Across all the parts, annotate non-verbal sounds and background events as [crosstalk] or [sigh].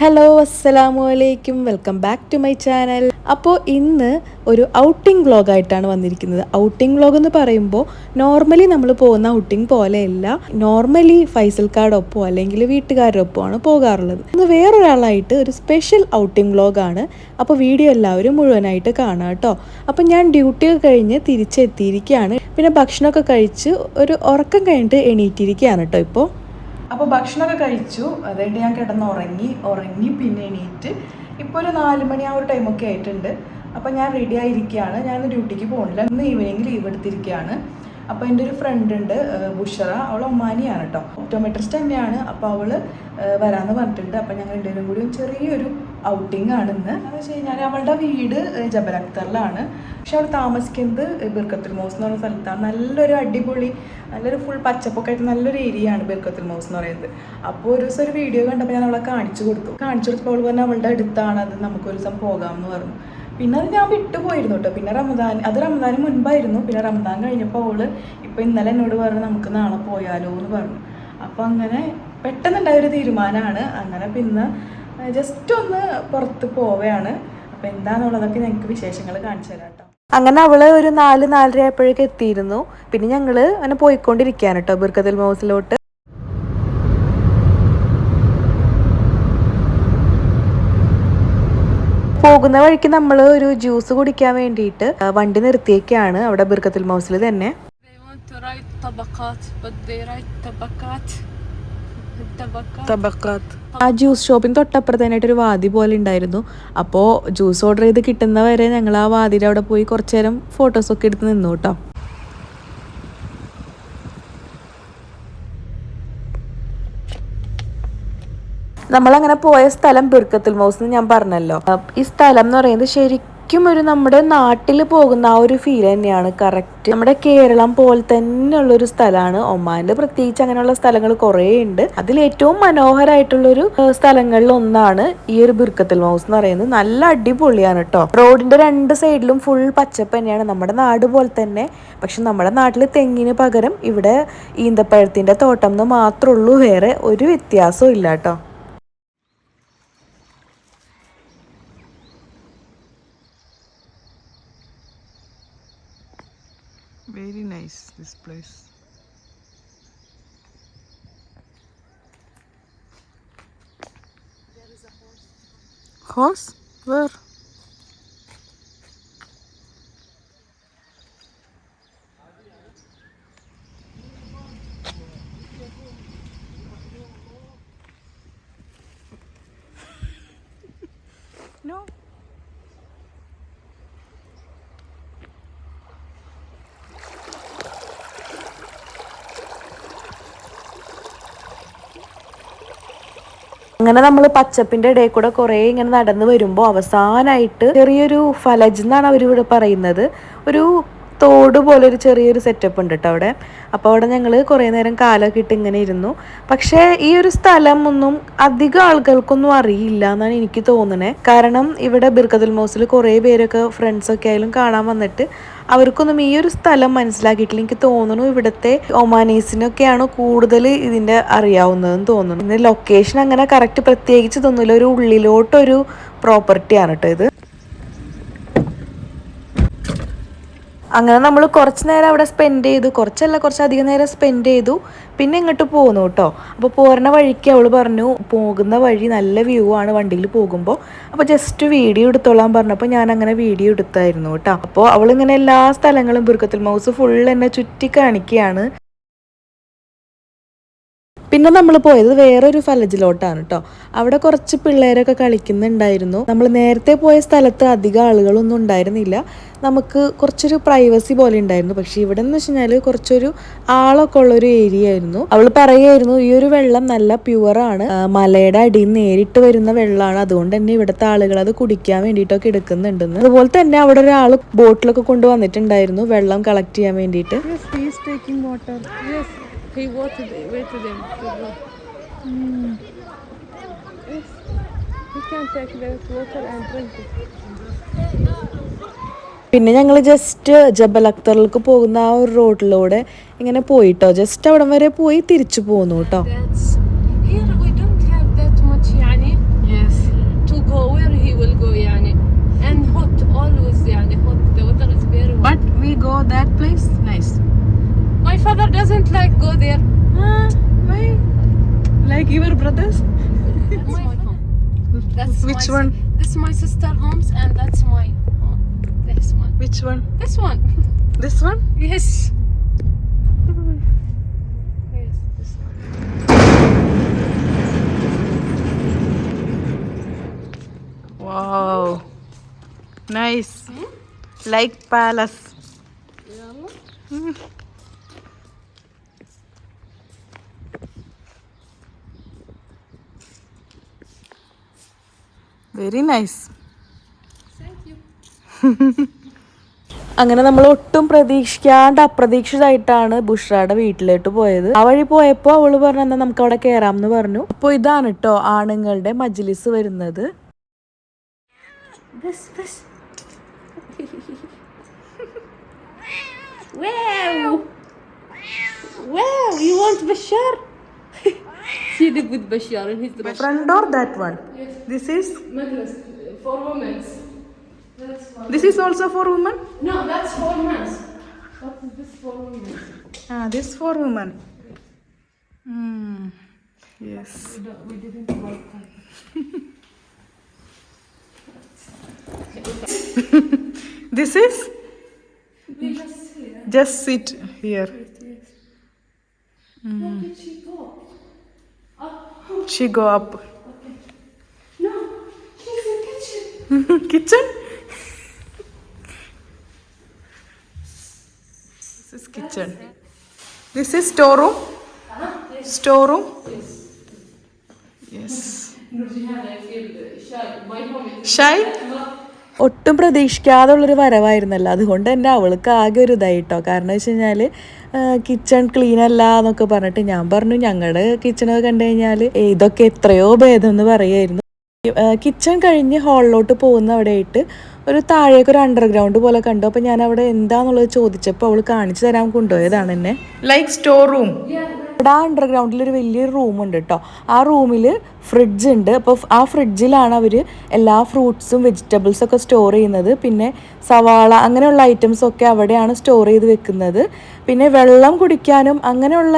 Hello അസ്സലാമു അലൈക്കും welcome back to my channel അപ്പോൾ ഇന്ന് ഒരു ഔട്ടിംഗ് വ്ളോഗായിട്ടാണ് വന്നിരിക്കുന്നത്. ഔട്ടിംഗ് വ്ളോഗ് എന്ന് പറയുമ്പോൾ നോർമലി നമ്മൾ പോകുന്ന ഔട്ടിംഗ് പോലെയല്ല. നോർമലി ഫൈസൽ കാർഡൊപ്പോ അല്ലെങ്കിൽ വീട്ടുകാരുടെ ആണ് പോകാറുള്ളത്. ഇന്ന് വേറൊരാളായിട്ട് ഒരു സ്പെഷ്യൽ ഔട്ടിംഗ് വ്ളോഗാണ് അപ്പോൾ വീഡിയോ എല്ലാവരും മുഴുവനായിട്ട് കാണാം കേട്ടോ. അപ്പോൾ ഞാൻ ഡ്യൂട്ടി കഴിഞ്ഞ് തിരിച്ചെത്തിയിരിക്കുകയാണ്. പിന്നെ ഭക്ഷണമൊക്കെ കഴിച്ച് ഒരു ഉറക്കം കഴിഞ്ഞിട്ട് എണീറ്റിരിക്കുകയാണ് കേട്ടോ ഇപ്പോൾ അപ്പോൾ ഭക്ഷണമൊക്കെ കഴിച്ചു. അതുകൊണ്ട് ഞാൻ കിടന്ന് ഉറങ്ങി ഉറങ്ങി പിന്നെ എണീറ്റ്. ഇപ്പോൾ ഒരു നാല് മണി ആ ഒരു ടൈമൊക്കെ ആയിട്ടുണ്ട്. അപ്പോൾ ഞാൻ റെഡി ആയിരിക്കുകയാണ് ഞാൻ ഡ്യൂട്ടിക്ക് പോകുന്നില്ല ഇന്ന് ഈവനിങ് ലീവ് എടുത്തിരിക്കുകയാണ്. അപ്പോൾ എന്റെ ഒരു ഫ്രണ്ട് ഉണ്ട് ബുഷറ. അവൾ ഒമാനിയാണ് കേട്ടോ ഒപ്റ്റോമെട്രിസ്റ്റ് തന്നെയാണ്. അപ്പോൾ അവൾ വരാന്ന് പറഞ്ഞിട്ടുണ്ട്. അപ്പോൾ ഞങ്ങൾ രണ്ടുപേരും കൂടി ചെറിയൊരു ഔട്ടിംഗ് ആണ് ഇന്ന്. എന്ന് വെച്ച് കഴിഞ്ഞാൽ അവളുടെ വീട് ജബൽ അക്തറിലാണ് പക്ഷെ അവൾ താമസിക്കുന്നത് ബിർക്കത്തുൽ മൗസ് എന്ന് പറയുന്ന സ്ഥലത്താണ്. നല്ലൊരു അടിപൊളി നല്ലൊരു ഫുൾ പച്ചപ്പൊക്കെ ആയിട്ട് നല്ലൊരു ഏരിയ ആണ് ബിർക്കത്തുൽ മൗസ് എന്ന് പറയുന്നത്. അപ്പോൾ ഒരു ദിവസം ഒരു വീഡിയോ കണ്ടപ്പോൾ ഞാൻ അവളെ കാണിച്ചു കൊടുത്തു. കാണിച്ചു കൊടുത്തപ്പോൾ അവൾ പറഞ്ഞാൽ അവളുടെ അടുത്താണ്. അത് നമുക്കൊരു ദിവസം പോകാമെന്ന് പറഞ്ഞു. പിന്നെ അത് ഞാൻ വിട്ടുപോയിരുന്നു കേട്ടോ പിന്നെ റമദാൻ അത് റമദാന് മുൻപായിരുന്നു. പിന്നെ റമദാൻ കഴിഞ്ഞപ്പോൾ അവൾ ഇപ്പൊ ഇന്നലെ എന്നോട് പറഞ്ഞു നമുക്ക് നാളെ പോയാലോ എന്ന് പറഞ്ഞു. അപ്പൊ അങ്ങനെ പെട്ടെന്നുണ്ടായ ഒരു തീരുമാനമാണ് അങ്ങനെ പിന്നെ ജസ്റ്റ് ഒന്ന് പുറത്ത് പോവുകയാണ് അപ്പൊ എന്താണെന്നുള്ളതൊക്കെ ഞങ്ങൾക്ക് വിശേഷങ്ങൾ കാണിച്ചു തരാം കേട്ടോ അങ്ങനെ അവൾ ഒരു നാല് നാലര ആയപ്പോഴേക്ക് എത്തിയിരുന്നു. പിന്നെ ഞങ്ങൾ അങ്ങനെ പോയിക്കൊണ്ടിരിക്കുകയാണ് കേട്ടോ ബിർക്കത്തുൽ മൗസിലോട്ട്. പോകുന്ന വഴിക്ക് നമ്മൾ ഒരു ജ്യൂസ് കുടിക്കാൻ വേണ്ടിയിട്ട് വണ്ടി നിർത്തിയേക്കാണ് അവിടെ ബിർക്കത്തുൽ മൗസിൽ തന്നെ. ആ ജ്യൂസ് ഷോപ്പിന് തൊട്ടപ്പുറത്ത് തന്നെയായിട്ട് ഒരു വാതി പോലെ ഉണ്ടായിരുന്നു. അപ്പോ ജ്യൂസ് ഓർഡർ ചെയ്ത് കിട്ടുന്നവരെ ഞങ്ങൾ ആ വാതിയുടെ അവിടെ പോയി കുറച്ചു നേരം ഫോട്ടോസൊക്കെ എടുത്ത് നിന്നു കേട്ടോ. നമ്മളങ്ങനെ പോയ സ്ഥലം ബിർക്കത്തുൽ മൗസ് എന്ന് ഞാൻ പറഞ്ഞല്ലോ. ഈ സ്ഥലം എന്ന് പറയുന്നത് ശരിക്കും ഒരു നമ്മുടെ നാട്ടിൽ പോകുന്ന ആ ഒരു ഫീൽ തന്നെയാണ്. കറക്റ്റ് നമ്മുടെ കേരളം പോലെ തന്നെയുള്ള ഒരു സ്ഥലമാണ്. ഒമാനിൽ പ്രത്യേകിച്ച് അങ്ങനെയുള്ള സ്ഥലങ്ങൾ കുറേ ഉണ്ട്. അതിൽ ഏറ്റവും മനോഹരമായിട്ടുള്ളൊരു സ്ഥലങ്ങളിൽ ഒന്നാണ് ഈ ഒരു ബിർക്കത്തിൽ മൗസ് എന്ന് പറയുന്നത്. നല്ല അടിപൊളിയാണ് കേട്ടോ റോഡിന്റെ രണ്ട് സൈഡിലും ഫുൾ പച്ചപ്പ് തന്നെയാണ്. നമ്മുടെ നാട് പോലെ തന്നെ. പക്ഷെ നമ്മുടെ നാട്ടിൽ തെങ്ങിന് പകരം ഇവിടെ ഈന്തപ്പഴത്തിന്റെ തോട്ടം എന്ന് മാത്രമേ ഉള്ളൂ. വേറെ ഒരു വ്യത്യാസവും ഇല്ല കേട്ടോ Very nice this place. Horse? Where? No. അങ്ങനെ നമ്മൾ പച്ചപ്പിന്റെ ഇടയിൽ കൂടെ കുറേ ഇങ്ങനെ നടന്നു വരുമ്പോൾ അവസാനമായിട്ട് ചെറിയൊരു ഫലജ് എന്നാണ് അവർ ഇവിടെ പറയുന്നത്. ഒരു തോട് പോലെ ഒരു ചെറിയൊരു സെറ്റപ്പ് ഉണ്ട് കേട്ടോ അവിടെ. അപ്പോൾ അവിടെ ഞങ്ങൾ കുറേ നേരം കാലൊക്കെ ഇട്ട് ഇങ്ങനെ ഇരുന്നു. പക്ഷേ ഈ ഒരു സ്ഥലം ഒന്നും അധികം ആളുകൾക്കൊന്നും അറിയില്ല എന്നാണ് എനിക്ക് തോന്നുന്നത് കാരണം ഇവിടെ ബിർക്കതുൽ മൗസിൽ കുറേ പേരൊക്കെ ഫ്രണ്ട്സൊക്കെ ആയാലും കാണാൻ വന്നിട്ട് അവർക്കൊന്നും ഈ ഒരു സ്ഥലം മനസ്സിലാക്കിയിട്ടില്ല. എനിക്ക് തോന്നുന്നു ഇവിടുത്തെ ഒമാനീസിനൊക്കെയാണ് കൂടുതൽ ഇതിന്റെ അറിയാവുന്നതെന്ന് തോന്നുന്നു പിന്നെ ലൊക്കേഷൻ അങ്ങനെ കറക്റ്റ് പ്രത്യേകിച്ച് തോന്നില്ല ഒരു ഉള്ളിലോട്ടൊരു പ്രോപ്പർട്ടിയാണ് കേട്ടോ ഇത്. അങ്ങനെ നമ്മൾ കുറച്ച് നേരം അവിടെ സ്പെൻഡ് ചെയ്തു. കുറച്ചല്ല കുറച്ചധികം നേരം സ്പെൻഡ് ചെയ്തു. പിന്നെ ഇങ്ങോട്ട് പോന്നു കേട്ടോ അപ്പോൾ പോരണ വഴിക്ക് അവൾ പറഞ്ഞു പോകുന്ന വഴി നല്ല വ്യൂ ആണ് വണ്ടിയിൽ പോകുമ്പോൾ അപ്പോൾ ജസ്റ്റ് വീഡിയോ എടുത്തോളാൻ പറഞ്ഞപ്പോൾ ഞാൻ അങ്ങനെ വീഡിയോ എടുത്തായിരുന്നു കേട്ടോ അപ്പോൾ അവളിങ്ങനെ എല്ലാ സ്ഥലങ്ങളും ബുർക്കത്തിൽ മൗസ് ഫുൾ എന്നെ ചുറ്റി കാണിക്കുകയാണ് പിന്നെ നമ്മൾ പോയത് വേറൊരു ഫലജിലോട്ടാണ് കേട്ടോ അവിടെ കുറച്ച് പിള്ളേരൊക്കെ കളിക്കുന്നുണ്ടായിരുന്നു. നമ്മൾ നേരത്തെ പോയ സ്ഥലത്ത് അധികം ആളുകളൊന്നും ഉണ്ടായിരുന്നില്ല. നമുക്ക് കുറച്ചൊരു പ്രൈവസി പോലെ ഉണ്ടായിരുന്നു. പക്ഷെ ഇവിടെ എന്ന് വെച്ച് കഴിഞ്ഞാൽ കുറച്ചൊരു ആളൊക്കെ ഉള്ളൊരു ഏരിയ ആയിരുന്നു. അവൾ പറയുമായിരുന്നു ഈ ഒരു വെള്ളം നല്ല പ്യുവറാണ് മലയുടെ അടിയിൽ നേരിട്ട് വരുന്ന വെള്ളമാണ്. അതുകൊണ്ട് തന്നെ ഇവിടുത്തെ ആളുകൾ അത് കുടിക്കാൻ വേണ്ടിയിട്ടൊക്കെ എടുക്കുന്നുണ്ടെന്ന്. അതുപോലെ തന്നെ അവിടെ ഒരാൾ ബോട്ടിലൊക്കെ കൊണ്ടുവന്നിട്ടുണ്ടായിരുന്നു വെള്ളം കളക്ട് ചെയ്യാൻ വേണ്ടിയിട്ട്. He waited, waited him to go. Mm. He can take the water and drink it. പിന്നെ ഞങ്ങൾ ജസ്റ്റ് ജബൽ അക്തറിലേക്ക് പോകുന്ന ആ ഒരു റോഡിലൂടെ ഇങ്ങനെ പോയിട്ടോ ജസ്റ്റ് അവിടം വരെ പോയി തിരിച്ചു പോന്നു കേട്ടോ But we go that place nice. My father doesn't like go there. Ah, why? Like your brothers? That's my home. That's Which my, one? This is my sister homes and that's my home. This one. Which one? This one. [laughs] This one? Yes. [laughs] Yes, this one. Wow. Nice. Like palace. Very nice. Nice. [laughs] അങ്ങനെ നമ്മൾ ഒട്ടും പ്രതീക്ഷിക്കാണ്ട് അപ്രതീക്ഷിതമായിട്ടാണ് ബുഷ്രയുടെ വീട്ടിലോട്ട് പോയത് ആ വഴി പോയപ്പോൾ അവൾ പറഞ്ഞു എന്നാ നമുക്ക് അവിടെ കയറാം എന്ന് പറഞ്ഞു അപ്പോൾ ഇതാണ് കേട്ടോ ആണുങ്ങളുടെ മജ്ലിസ് വരുന്നത് [laughs] wow! Wow, you want Bashar? See the good Bashar in his dress. Front or that one? Yes. This is Majlis for women. That's one. this is also for women? No, that's for men. What is this for women? Ah, this for women. Hmm. Yes. We, don't, we didn't like that. [laughs] This is We just see. just sit here. Where did she go? She go up. No, she's in kitchen. kitchen. This is kitchen. This is storeroom. Storeroom. Yes. Home Shy. ഒട്ടും പ്രതീക്ഷിക്കാതുള്ളൊരു വരവായിരുന്നല്ലോ അതുകൊണ്ട് തന്നെ അവൾക്ക് ആകെ ഒരു ഇതായിട്ടോ കാരണം വെച്ച് കഴിഞ്ഞാൽ kitchen clean അല്ല എന്നൊക്കെ പറഞ്ഞിട്ട് ഞാൻ പറഞ്ഞു ഞങ്ങളുടെ കിച്ചണൊക്കെ കണ്ടു കഴിഞ്ഞാൽ ഇതൊക്കെ എത്രയോ ഭേദം എന്ന് പറയുമായിരുന്നു കിച്ചൺ കഴിഞ്ഞ് ഹാളിലോട്ട് പോകുന്ന അവിടെയായിട്ട് ഒരു താഴേക്ക് ഒരു അണ്ടർഗ്രൗണ്ട് പോലെ കണ്ടു. അപ്പോൾ ഞാൻ അവിടെ എന്താന്നുള്ളത് ചോദിച്ചപ്പോൾ അവൾ കാണിച്ചു തരാൻ കൊണ്ടുപോയതാണ് എന്നെ. Like store storeroom. ഇവിടെ ആ അണ്ടർഗ്രൗണ്ടിൽ ഒരു വലിയൊരു റൂമുണ്ട് കേട്ടോ ആ റൂമിൽ ഫ്രിഡ്ജ് ഉണ്ട്. അപ്പോൾ ആ ഫ്രിഡ്ജിലാണ് അവർ എല്ലാ ഫ്രൂട്ട്സും വെജിറ്റബിൾസും ഒക്കെ സ്റ്റോർ ചെയ്യുന്നത്. പിന്നെ സവാള അങ്ങനെയുള്ള ഐറ്റംസ് ഒക്കെ അവിടെയാണ് സ്റ്റോർ ചെയ്ത് വെക്കുന്നത്. പിന്നെ വെള്ളം കുടിക്കാനും അങ്ങനെയുള്ള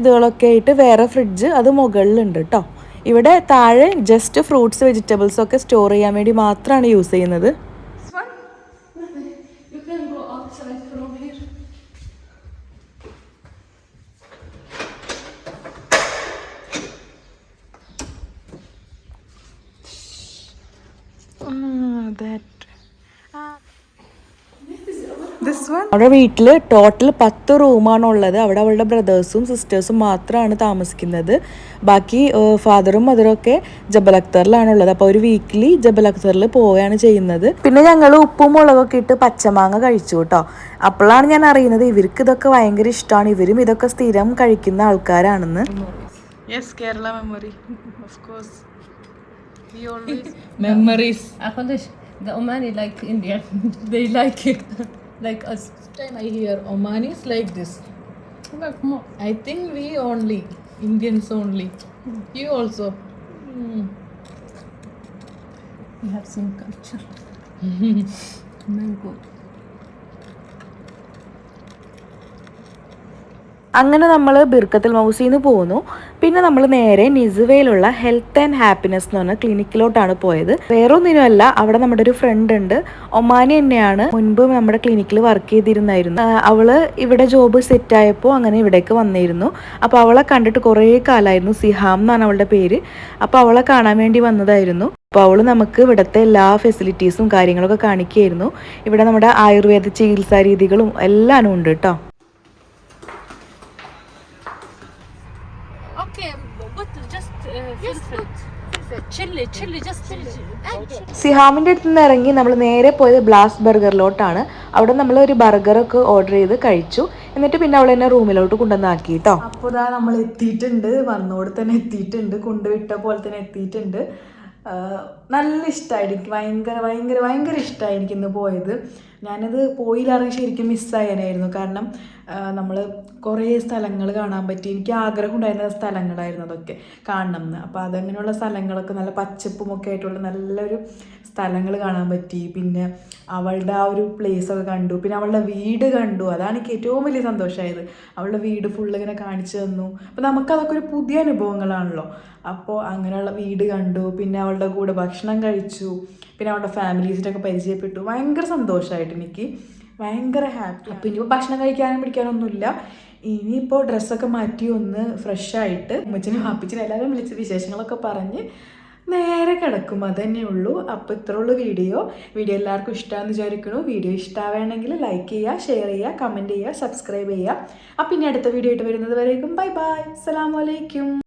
ഇതുകളൊക്കെ ആയിട്ട് വേറെ ഫ്രിഡ്ജ് അത് മുകളിലുണ്ട് കേട്ടോ ഇവിടെ താഴെ ജസ്റ്റ് ഫ്രൂട്ട്സ് വെജിറ്റബിൾസ് ഒക്കെ സ്റ്റോർ ചെയ്യാൻ വേണ്ടി മാത്രമാണ് യൂസ് ചെയ്യുന്നത് This one. You can go outside from here. Ah, that. This one. അവിടെ വീട്ടിൽ ടോട്ടൽ പത്ത് റൂമാണ് ഉള്ളത് അവിടെ അവളുടെ ബ്രദേഴ്സും സിസ്റ്റേഴ്സും മാത്രമാണ് താമസിക്കുന്നത് ബാക്കി ഫാദറും മദറും ഒക്കെ ജബൽ അക്തറിലാണ് ഉള്ളത് അപ്പോൾ ഒരു വീക്കിലി ജബൽ അക്തറിൽ പോവുകയാണ് ചെയ്യുന്നത് പിന്നെ ഞങ്ങൾ ഉപ്പും മുളകൊക്കെ ഇട്ട് പച്ചമാങ്ങ കഴിച്ചു കേട്ടോ അപ്പോഴാണ് ഞാൻ അറിയുന്നത് ഇവർക്ക് ഇതൊക്കെ ഭയങ്കര ഇഷ്ടമാണ് ഇവരും ഇതൊക്കെ സ്ഥിരം കഴിക്കുന്ന ആൾക്കാരാണെന്ന് Yes, Kerala memory. Of course. We always. Memories the Omani like Indian. [laughs] they like it. [laughs] like us. time I hear Omanis like this. Like more. I think we only, Indians only. You also. Hmm. We have same culture. [laughs] Mango. അങ്ങനെ നമ്മൾ ബിർക്കത്തിൽ മൗസിന്ന് പോന്നു. പിന്നെ നമ്മൾ നേരെ നിസുവയിലുള്ള health and happiness എന്ന് പറഞ്ഞ ക്ലിനിക്കിലോട്ടാണ് പോയത്. വേറെ ഒന്നിനുമല്ല അവിടെ നമ്മുടെ ഒരു ഫ്രണ്ട് ഉണ്ട്. ഒമാനി തന്നെയാണ് മുൻപ് നമ്മുടെ ക്ലിനിക്കിൽ വർക്ക് ചെയ്തിരുന്നായിരുന്നു. അവൾ ഇവിടെ ജോബ് സെറ്റ് ആയപ്പോൾ അങ്ങനെ ഇവിടേക്ക് വന്നിരുന്നു. അപ്പോൾ അവളെ കണ്ടിട്ട് കുറേ കാലമായിരുന്നു സിഹാം എന്നാണ് അവളുടെ പേര്. അപ്പോൾ അവളെ കാണാൻ വേണ്ടി വന്നതായിരുന്നു. അപ്പോൾ അവൾ നമുക്ക് ഇവിടുത്തെ എല്ലാ ഫെസിലിറ്റീസും കാര്യങ്ങളൊക്കെ കാണിക്കുകയായിരുന്നു. ഇവിടെ നമ്മുടെ ആയുർവേദ ചികിത്സാ രീതികളും എല്ലാം ഉണ്ട് കേട്ടോ. സിഹാമിന്റെ അടുത്ത് നിന്ന് ഇറങ്ങി നമ്മൾ നേരെ പോയത് ബ്ലാസ്റ്റ് ബർഗറിലോട്ടാണ്. അവിടെ നമ്മൾ ഒരു ബർഗറൊക്കെ ഓർഡർ ചെയ്ത് കഴിച്ചു. എന്നിട്ട് പിന്നെ അവൾ എന്നെ റൂമിലോട്ട് കൊണ്ടുവന്നാക്കി കേട്ടോ അപ്പോൾ നമ്മൾ എത്തിയിട്ടുണ്ട്. വന്നോട് തന്നെ എത്തിയിട്ടുണ്ട്. കൊണ്ടുവിട്ട പോലെ തന്നെ എത്തിയിട്ടുണ്ട്. നല്ല ഇഷ്ടമായിട്ട് എനിക്ക് ഭയങ്കര ഭയങ്കര ഭയങ്കര ഇഷ്ടമായി എനിക്കിന്ന് പോയത്. ഞാനത് പോയില്ലായിരുന്നു ശരിക്കും മിസ്സായനായിരുന്നു. കാരണം നമ്മൾ കുറേ സ്ഥലങ്ങൾ കാണാൻ പറ്റി. എനിക്ക് ആഗ്രഹം ഉണ്ടായിരുന്ന സ്ഥലങ്ങളായിരുന്നു അതൊക്കെ കാണണം എന്ന്. അപ്പോൾ അതങ്ങനെയുള്ള സ്ഥലങ്ങളൊക്കെ നല്ല പച്ചപ്പും ഒക്കെ ആയിട്ടുള്ള നല്ലൊരു സ്ഥലങ്ങൾ കാണാൻ പറ്റി. പിന്നെ അവളുടെ ആ ഒരു പ്ലേസ് ഒക്കെ കണ്ടു. പിന്നെ അവളുടെ വീട് കണ്ടു. അതാണ് എനിക്ക് ഏറ്റവും വലിയ സന്തോഷമായത്. അവളുടെ വീട് ഫുള്ള് ഇങ്ങനെ കാണിച്ചു തന്നു. അപ്പോൾ നമുക്കതൊക്കെ ഒരു പുതിയ അനുഭവങ്ങളാണല്ലോ. അപ്പോൾ അങ്ങനെയുള്ള വീട് കണ്ടു. പിന്നെ അവളുടെ കൂടെ ഭക്ഷണം കഴിച്ചു. പിന്നെ അവളുടെ ഫാമിലീസിനൊക്കെ പരിചയപ്പെട്ടു. ഭയങ്കര സന്തോഷമായിട്ട് എനിക്ക്. ഭയങ്കര ഹാപ്പി. അപ്പം ഇനിയിപ്പോൾ ഭക്ഷണം കഴിക്കാനും പിടിക്കാനൊന്നുമില്ല. ഇനിയിപ്പോൾ ഡ്രസ്സൊക്കെ മാറ്റി ഒന്ന് ഫ്രഷ് ആയിട്ട് ഉമ്മച്ചിനും ഹാപ്പിച്ചിനും എല്ലാവരും വിളിച്ച് വിശേഷങ്ങളൊക്കെ പറഞ്ഞ് നേരെ കിടക്കും. അതന്നെ ഉള്ളൂ. അപ്പോൾ ഇത്ര ഉള്ളൂ വീഡിയോ. വീഡിയോ എല്ലാവർക്കും ഇഷ്ടമാണെന്ന് വിചാരിക്കുന്നു. വീഡിയോ ഇഷ്ടമാവണമെങ്കിൽ ലൈക്ക് ചെയ്യുക ഷെയർ ചെയ്യുക കമന്റ് ചെയ്യുക സബ്സ്ക്രൈബ് ചെയ്യുക. അപ്പം ഇനി അടുത്ത വീഡിയോ ആയിട്ട് വരുന്നത് വരേക്കും. ബൈ ബൈ അസ്സാം അലൈക്കും